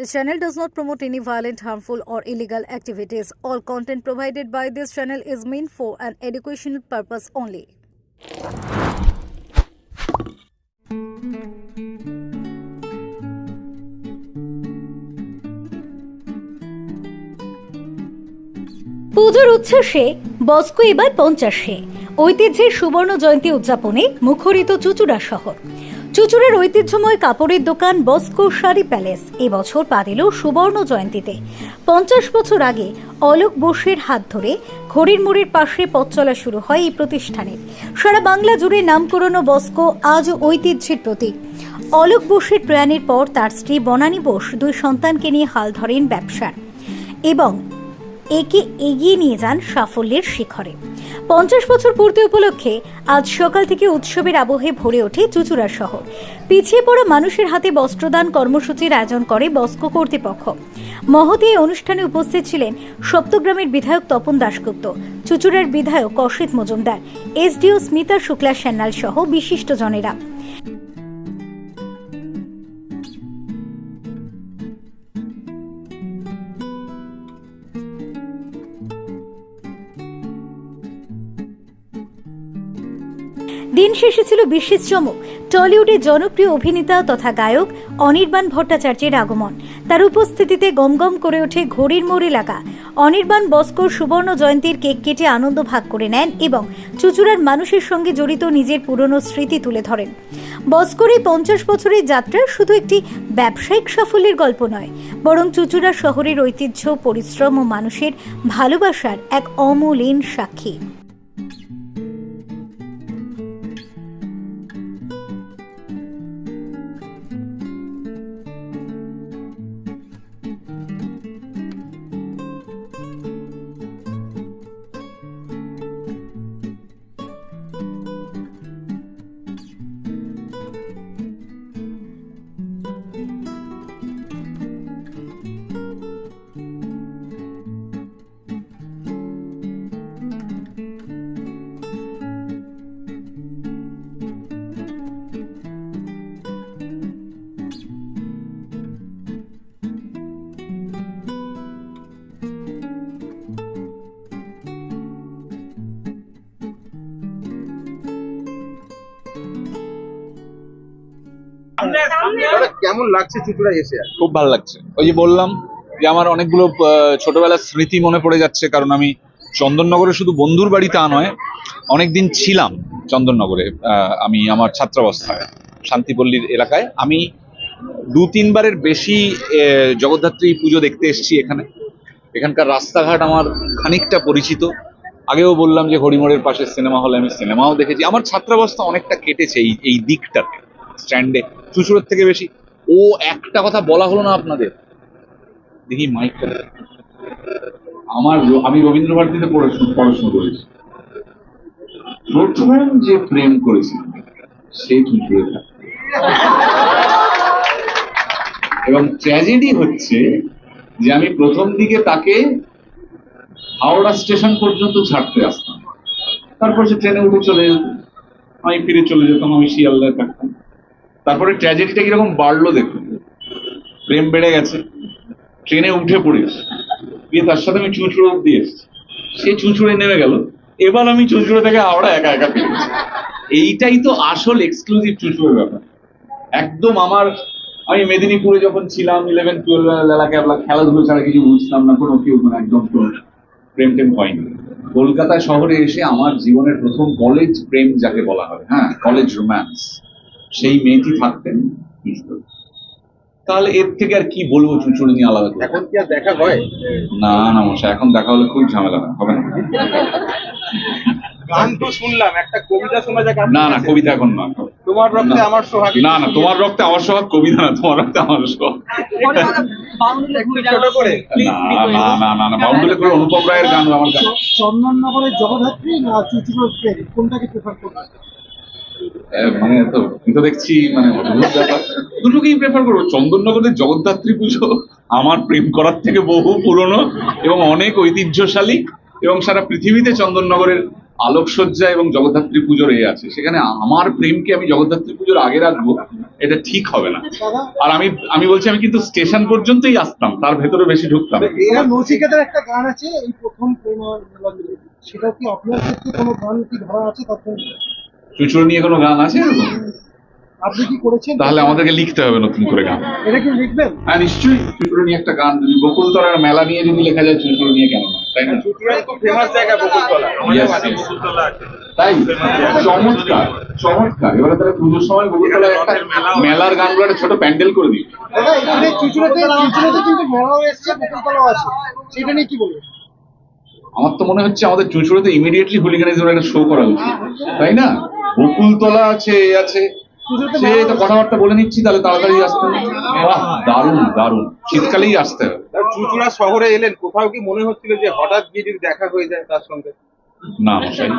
This channel does not promote any violent, harmful, or illegal activities. All content provided by this channel is meant for an educational purpose only. পুজোর উচ্ছ্বাসে Bosco এবার পঞ্চাশে ঐতিহ্যের সুবর্ণ জয়ন্তী উদযাপনে মুখরিত চুচুড়া শহর চুচুড়ার ঐতিহ্যময় কাপড়ের দোকান বস্কো শাড়ি প্যালেস। এবছর পা দিল সুবর্ণ জয়ন্তীতে। পঞ্চাশ বছর আগে অলোক বোসের হাত ধরে ঘড়ির মোড়ের পাশে পথ চলা শুরু হয় এই প্রতিষ্ঠানের। সারা বাংলা জুড়ে নামকরণ বস্কো আজও ঐতিহ্যের প্রতীক। অলোক বোসের প্রয়াণের পর তার স্ত্রী বনানী বোস দুই সন্তানকে নিয়ে হাল ধরেন ব্যবসার। এবং একে এগিয়ে নিয়ে যান সাফল্যের শিখরে। পঞ্চাশ বছর পূর্তি উপলক্ষে আজ সকাল থেকে উৎসবের আবহে ভরে ওঠে চুচুড়া শহর। পিছিয়ে পড়া মানুষের হাতে বস্ত্রদান কর্মসূচির আয়োজন করে বস্কো কর্তৃপক্ষ। মহতি এই অনুষ্ঠানে উপস্থিত ছিলেন সপ্তগ্রামের বিধায়ক তপন দাশগুপ্ত, চুচুড়ার বিধায়ক অসিত মজুমদার, এসডিও স্মিতা শুক্লা সান্যাল সহ বিশিষ্টজনেরা দিন শেষে ছিল বিশেষ চমক। টলিউডের জনপ্রিয় অভিনেতা তথা গায়ক অনির্বাণ ভট্টাচার্যের আগমন। তার উপস্থিতিতে গমগম করে ওঠে ঘড়ির মোড় এলাকা। অনির্বাণ বস্কোর সুবর্ণ জয়ন্তীর কেক কেটে আনন্দ ভাগ করে নেন এবং চুচুড়ার মানুষের সঙ্গে জড়িত নিজের পুরনো স্মৃতি তুলে ধরেন। বস্কোর এই পঞ্চাশ বছরের যাত্রা শুধু একটি ব্যবসায়িক সাফল্যের গল্প নয়, বরং চুচুড়া শহরের ঐতিহ্য, পরিশ্রম ও মানুষের ভালোবাসার এক অমলিন সাক্ষী। কেমন লাগছে চুচুড়া এসে খুব ভালো লাগছে। ওই যে বললাম যে আমার অনেকগুলো আহ, ছোটবেলার স্মৃতি মনে পড়ে যাচ্ছে কারণ আমি চন্দননগরে শুধু বন্ধুর বাড়ি তা নয় অনেকদিন ছিলাম চন্দননগরে আহ, আমি আমার ছাত্রাবস্থায় শান্তিপল্লীর এলাকায়। আমি দু তিনবারের বেশি আহ, জগদ্ধাত্রী পুজো দেখতে এসেছি এখানে। এখানকার রাস্তাঘাট আমার খানিকটা পরিচিত। আগেও বললাম যে হরিমোড়ের পাশে সিনেমা হলে আমি সিনেমাও দেখেছি। আমার ছাত্রাবস্থা অনেকটা কেটেছে এই এই দিকটাতে। স্ট্যান্ডে চুচুড়ের থেকে বেশি। ও একটা কথা বলা হলো না আপনাদের। দেখি মাইক আমার আমি রবীন্দ্র ভারতীতে পড়াশোনা করেছি। প্রথম যে প্রেম করেছিলাম, সে চুচুড়ে এবং ট্র্যাজেডি হচ্ছে যে আমি প্রথম দিকে তাকে হাওড়া স্টেশন পর্যন্ত ছাড়তে আসতাম। তারপর সে ট্রেনে উঠে চলে যেত। আমি ফিরে চলে যেতাম, আমি শিয়ালদায় থাকতাম। তারপরে ট্র্যাজেডিটা কীরকম বাড়লো দেখুন। প্রেম বেড়ে গেছে, ট্রেনে উঠে পড়েছি দিয়ে তার সাথে আমি চুঁচুড়ো এসেছি। সে চুঁচুড়ে নেমে গেল। এবার আমি চুঁচুড়ো থেকে হাওড়া একা একা ফিরেছি এইটাই তো আসল এক্সক্লুসিভ চুঁচুড়োর ব্যাপার। একদম আমার, আমি মেদিনীপুরে যখন ছিলাম ইলেভেন টুয়েলভ এলাকায় আমরা খেলাধুলো ছাড়া কিছু বুঝতাম না, কোনো কেউ মানে একদম প্রেম টেম হয়নি। কলকাতা শহরে এসে আমার জীবনের প্রথম কলেজ প্রেম যাকে বলা হয় হ্যাঁ কলেজ রোম্যান্স সেই মেয়েটি থাকতেন তাহলে এর থেকে আর কি বলব চুচুড়ি নিয়ে আলাদা এখন কি আর দেখা হয়? না না মশা এখন দেখা হলে খুব ঝামেলা হবে না। গান তো শুনলাম একটা কবিতা শোনা যাক না না কবিতা এখন না। তোমার রক্তে আমার সোহাগ না না তোমার রক্তে আমার সোহাগ কবিতা না তোমার রক্তে আমার সোহাগ। একটু ছোট করে। না না না না না বাউন্ডুলে করে অনুপম রায়ের গান আমার চন্দননগরের জগদ্ধাত্রী না চুচুড়োর কোনটাকে প্রেফার করবে? মানে তো দেখছি মানে অদ্ভুত ব্যাপার। দুটোকেই প্রেফার করব। চন্দননগরের জগদ্ধাত্রী পুজো আমার প্রেম করার থেকে বহু পুরনো এবং অনেক ঐতিহ্যশালী এবং সারা পৃথিবীতে চন্দননগরের আলোকসজ্জা এবং জগদ্ধাত্রী পুজোর এ আছে। সেখানে আমার প্রেমকে আমি জগদ্ধাত্রী পুজোর আগে রাখব, এটা ঠিক হবে না। আর আমি আমি বলছি, আমি কিন্তু স্টেশন পর্যন্তই আসতাম, তার ভেতরে বেশি ঢুকতাম। নচিকেতার একটা গান আছে, এই প্রথম সেটা কি আপনার ক্ষেত্রে কোনো গান কি ধরা আছে তাতে চুচুড়ো নিয়ে কোনো গান আছে এরকম? আপনি কি করেছেন? তাহলে আমাদেরকে লিখতে হবে নতুন করে গান। এটা কি লিখবেন? হ্যাঁ নিশ্চয়ই চুচুড়ো নিয়ে একটা গান যদি বকুলতলার মেলা নিয়ে যদি লেখা যায় চুচুড়ো নিয়ে কেন? না তাই না? খুব ফেমাস জায়গা বকুলতলা। আমাদের বকুলতলা আছে। তাই? চমৎকার চমৎকার। এবারে তাহলে পুজোর সময় বকুলতলায় একটা মেলার গানগুলো একটা ছোট প্যান্ডেল করে দিই দাদা এখানে চুচুড়াতে চুচুড়াতে কিন্তু মেলাও এসছে বকুলতলাও আছে। সেটা নিয়ে কি বলবেন? আমার তো মনে হচ্ছে আমাদের চুচুড়োতে ইমিডিয়েটলি হুলিগানিজমের একটা শো করা উচিত। তাই না? বকুলতলা আছে আছে। সে তো কথাবার্তা বলে নিচ্ছি তাহলে তাড়াতাড়ি আসতে। বাহ দারুণ দারুণ। শীতকালেই আসতে হবে। চুচুড়া শহরে এলেন কোথাও কি মনে হচ্ছিল যে হঠাৎ গিয়ে যদি দেখা হয়ে যায় তার সঙ্গে? না মশাই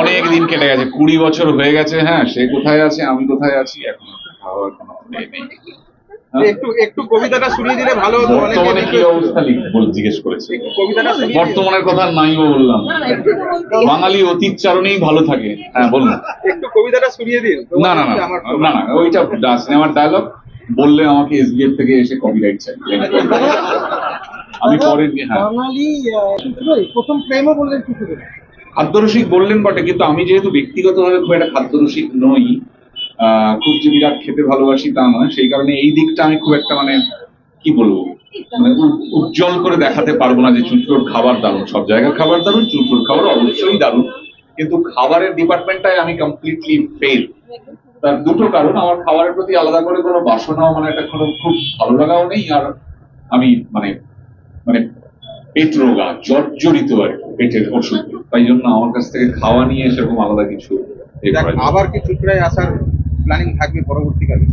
অনেক দিন কেটে গেছে কুড়ি বছর হয়ে গেছে হ্যাঁ সে কোথায় আছে আমি কোথায় আছি এখন খাওয়ার কোনো নেই। একটু একটু কবিতাটা শুনিয়ে দিলে ভালো হতো বর্তমানে কি অবস্থা বল জিজ্ঞেস করেছে। কবিতাটা বর্তমানের কথা নাই বললাম। বাঙালি অতীত চারণেই ভালো থাকে। হ্যাঁ বলুন। একটু কবিতাটা শুনিয়ে দিন। না না না আমার না না ওইটা সিনেমার ডায়লগ বললে আমাকে এসবিএফ থেকে এসে কপিরাইট চাই। আমি পরে হ্যাঁ। বাঙালি প্রথম প্রেমও বললেন খাদ্যরসিক বললেন বটে কিন্তু আমি যেহেতু ব্যক্তিগতভাবে খুব একটা খাদ্যরসিক নই খুব যে বিরাট খেতে ভালোবাসি তা নয় সেই কারণে এই দিকটা আমি খুব একটা মানে কি বলব? মানে উজ্জ্বল করে দেখাতে পারব না যে চুচুড়োর খাবার দারুণ সব জায়গার খাবার দারুণ চুচুড়োর খাবার অবশ্যই দারুণ। কিন্তু খাবারের ডিপার্টমেন্টটায় আমি কমপ্লিটলি ফেল তার দুটো কারণ আমার খাবারের প্রতি আলাদা করে কোনো বাসনাও মানে একটা কোনো খুব ভালো লাগাও নেই আর আমি মানে মানে পেট রোগা জর্জরিত আর পেটের অসুখ। তাই জন্য আমার কাছ থেকে খাওয়া নিয়ে সেরকম আলাদা কিছু। আবার কি চুচুড়ায় আসার প্ল্যানিং থাকবে পরবর্তীকালে।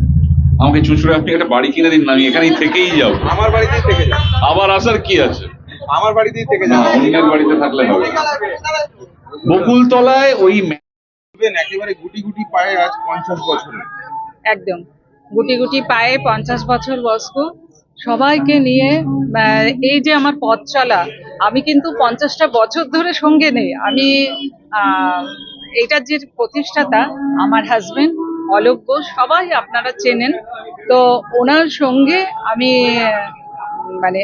আমাকে চুঁচুড়ে আপনি একটা বাড়ি কিনে দিন না আমি এখানেই থেকেই যাব। আমার বাড়িতেই থেকে যাও। আবার আসার কি আছে? আমার বাড়িতেই থেকে যাও। অন্যের বাড়িতে থাকলে হবে বকুলতলায় ওই একেবারে গুটি গুটি পায়ে আজ পঞ্চাশ বছরে একদম। গুটি গুটি পায়ে পঞ্চাশ বছর বয়স্ক। সবাইকে নিয়ে আহ, এই যে আমার পথ চলা আমি কিন্তু পঞ্চাশটা বছর ধরে সঙ্গে নেই। আমি আহ, এইটার যে প্রতিষ্ঠাতা আমার হাজবেন্ড অলোক ঘোষ সবাই আপনারা চেনেন। তো ওনার সঙ্গে আমি মানে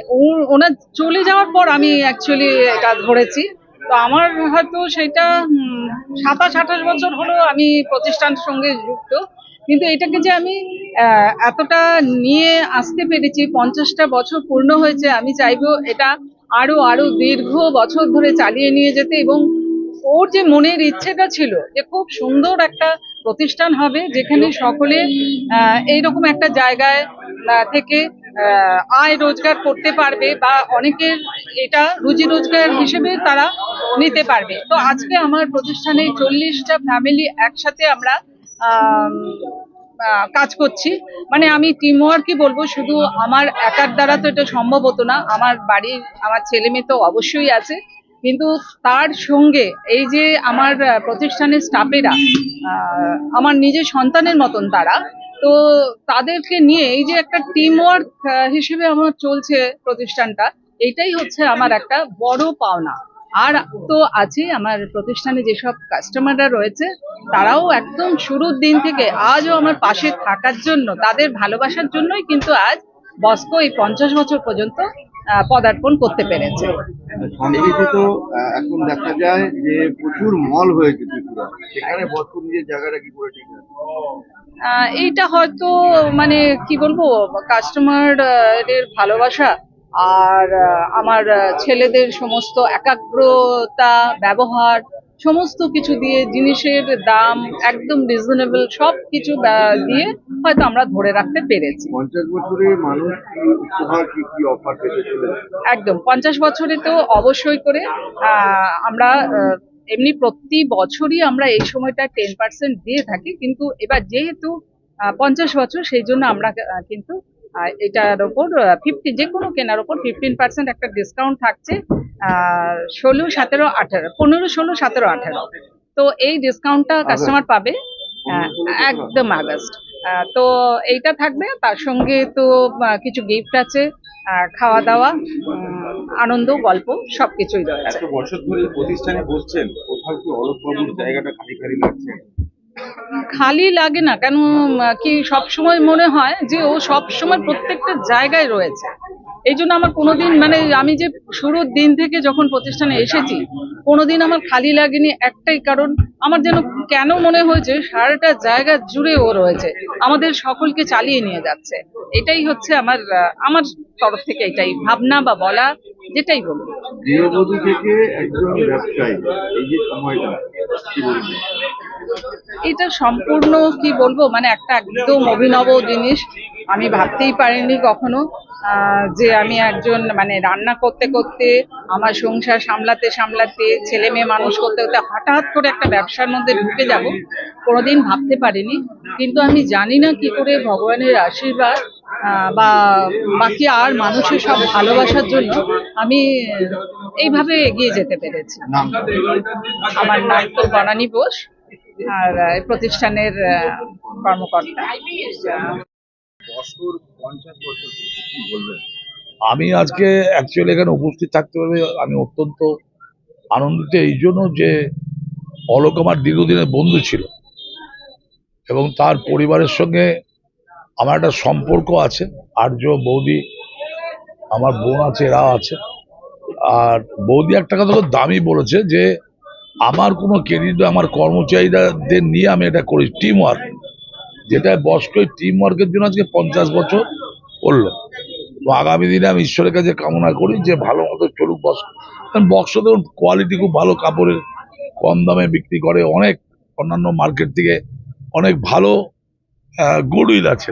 ওনার চলে যাওয়ার পর আমি অ্যাকচুয়ালি এটা ধরেছি। তো আমার হয়তো সেটা সাতাশ, আঠাশ বছর হলো আমি প্রতিষ্ঠানের সঙ্গে যুক্ত। কিন্তু এটাকে যে আমি এতটা নিয়ে আসতে পেরেছি, পঞ্চাশটা বছর পূর্ণ হয়েছে, আমি চাইব এটা আরও আরও দীর্ঘ বছর ধরে চালিয়ে নিয়ে যেতে এবং ওর যে মনের ইচ্ছেটা ছিল যে খুব সুন্দর একটা প্রতিষ্ঠান হবে যেখানে সকলে এইরকম একটা জায়গায় থেকে আয় রোজগার করতে পারবে বা অনেকের এটা রুজি রোজগার হিসেবে তারা নিতে পারবে। তো আজকে আমার প্রতিষ্ঠানে চল্লিশটা ফ্যামিলি একসাথে আমরা কাজ করছি। মানে আমি টিম ওয়ার্কই বলব, শুধু আমার একার দ্বারা তো এটা সম্ভব হতো না, আমার বাড়ির, আমার ছেলে মেয়ে তো অবশ্যই আছে। কিন্তু তার সঙ্গে এই যে আমার প্রতিষ্ঠানের স্টাফেরা আমার নিজের সন্তানের মতন তারা, তো তাদেরকে নিয়ে এই যে একটা টিম ওয়ার্ক হিসেবে আমার চলছে প্রতিষ্ঠানটা, এটাই হচ্ছে আমার একটা বড় পাওনা। আর তো আছে আমার প্রতিষ্ঠানে যেসব কাস্টমাররা রয়েছে, তারাও একদম শুরুর দিন থেকে আজও আমার পাশে থাকার জন্য, তাদের ভালোবাসার জন্যই কিন্তু আজ বস্কো এই পঞ্চাশ বছর পর্যন্ত পদার্পণ করতে পেরেছে। তো এখন দেখা যায় যে প্রচুর মল হয়েছে ত্রিপুরা সেখানে বস্ত্র নিজের জায়গাটা কি করে ঠিক আছে? এইটা হয়তো মানে কি বলব কাস্টমার এর ভালোবাসা আর আমার ছেলেদের সমস্ত একাগ্রতা ব্যবহার সমস্ত কিছু দিয়ে জিনিসের দাম একদম রিজনেবল সব কিছু দিয়ে হয়তো আমরা ধরে রাখতে পেরেছি। পঞ্চাশ বছরের মানুষ কি কি কি অফার পেতে একদম পঞ্চাশ বছরে তো অবশ্যই করে আহ, আমরা এমনি প্রতি বছরই আমরা এই সময়টা টেন পার্সেন্ট দিয়ে থাকি কিন্তু এবার যেহেতু পঞ্চাশ বছর সেই জন্য আমরা কিন্তু এটার ওপর ফিফটি যে কোনো কেনার ওপর ফিফটিন পার্সেন্ট একটা ডিসকাউন্ট থাকছে আহ, ষোলো সতেরো আঠেরো পনেরো ষোলো সতেরো আঠেরো। তো এই ডিসকাউন্টটা কাস্টমার পাবে আহ, একদম আগস্ট। আহ, তো এইটা থাকবে তার সঙ্গে তো কিছু গিফট আছে আহ, খাওয়া দাওয়া উম, আনন্দ গল্প সবকিছুই রয়েছে। এত বছর ধরে প্রতিষ্ঠানে বসছেন কোথাও কি অলোক বাবুর জায়গাটা খালি খালি লাগছে? খালি লাগে না, কেন কি সব সময় মনে হয় যে ও সব সময় প্রত্যেকটা জায়গায় রয়েছে। এই জন্য আমার কোনোদিন মানে আমি যে শুরুর দিন থেকে যখন প্রতিষ্ঠানে এসেছি, কোনোদিন আমার খালি লাগেনি একটাই কারণ, আমার যেন কেন মনে হয়েছে সারাটা জায়গা জুড়ে ও রয়েছে, আমাদের সকলকে চালিয়ে নিয়ে যাচ্ছে। এটাই হচ্ছে আমার আমার তরফ থেকে এটাই ভাবনা বা বলা। যেটাই বলুন। গৃহবধূ থেকে একজন ব্যবসায়ী এই যে সময়টা এটা সম্পূর্ণ কি বলব মানে একটা একদম অভিনব জিনিস। আমি ভাবতেই পারিনি কখনো যে আমি একজন মানে রান্না করতে করতে আমার সংসার সামলাতে সামলাতে ছেলে মেয়ে মানুষ করতে করতে হঠাৎ করে একটা ব্যবসার মধ্যে ঢুকে যাব। কোনোদিন ভাবতে পারিনি। কিন্তু আমি জানি না কি করে ভগবানের আশীর্বাদ বা বাকি আর মানুষের সব ভালোবাসার জন্য আমি এইভাবে এগিয়ে যেতে পেরেছি। আমার নাম তো বনানী বোস, আর প্রতিষ্ঠানের কর্মকর্তা। আমি আজকে অ্যাকচুয়ালি এখানে উপস্থিত থাকতে পারবে আমি অত্যন্ত আনন্দিত। এই জন্য যে অলোক আমার দীর্ঘদিনের বন্ধু ছিল এবং তার পরিবারের সঙ্গে আমার একটা সম্পর্ক আছে, আর্য বৌদি, আমার বোন আছে, এরাও আছে। আর বৌদি একটা কথা খুব দামি বলেছে যে, আমার কোনো ক্রেডিট আমার কর্মচারীদের নিয়ে আমি এটা করি টিম ওয়ার্ক যেটা বয়স্ক টিম ওয়ার্কের জন্য আজকে পঞ্চাশ বছর করল। আগামী দিনে আমি ঈশ্বরের কাছে কামনা করি যে, ভালো মতো চলুক বক্স কারণ বক্স তো কোয়ালিটি খুব ভালো, কাপড়ের কম দামে বিক্রি করে, অনেক অন্যান্য মার্কেট থেকে অনেক ভালো গুডউইল আছে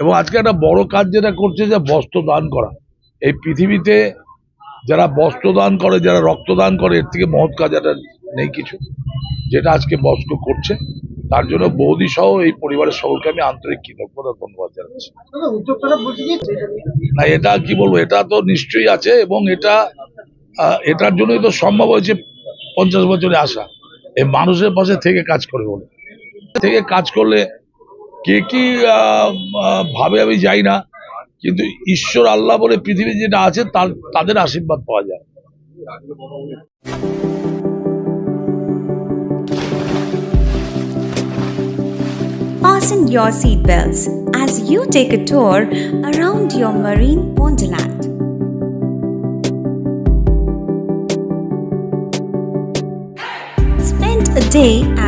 এবং আজকে একটা বড় কাজ যেটা করছে যে বস্ত্র দান করা। এই পৃথিবীতে যারা বস্ত্র দান করে যারা রক্তদান করে এর থেকে মহৎ কাজ একটা নেই কিছু। যেটা আজকে বস্ত্র করছে তার জন্য বৌদি সহ এই পরিবারের সকলকে আমি আন্তরিক কৃতজ্ঞতা ধন্যবাদ জানাচ্ছি। না এটা কি বলব? এটা তো নিশ্চয়ই আছে এবং এটা এটার জন্যই তো সম্ভব হয়েছে পঞ্চাশ বছরে আসা এই মানুষের পাশে থেকে কাজ করে বলে। থেকে কাজ করলে কে কি ভাবে আমি যাই না কিন্তু ঈশ্বর আল্লাহ বলে পৃথিবী যেটা আছে তার তাদের আশীর্বাদ পাওয়া যায় Fasten your seatbelts as you take a tour around your marine wonderland. Spend a day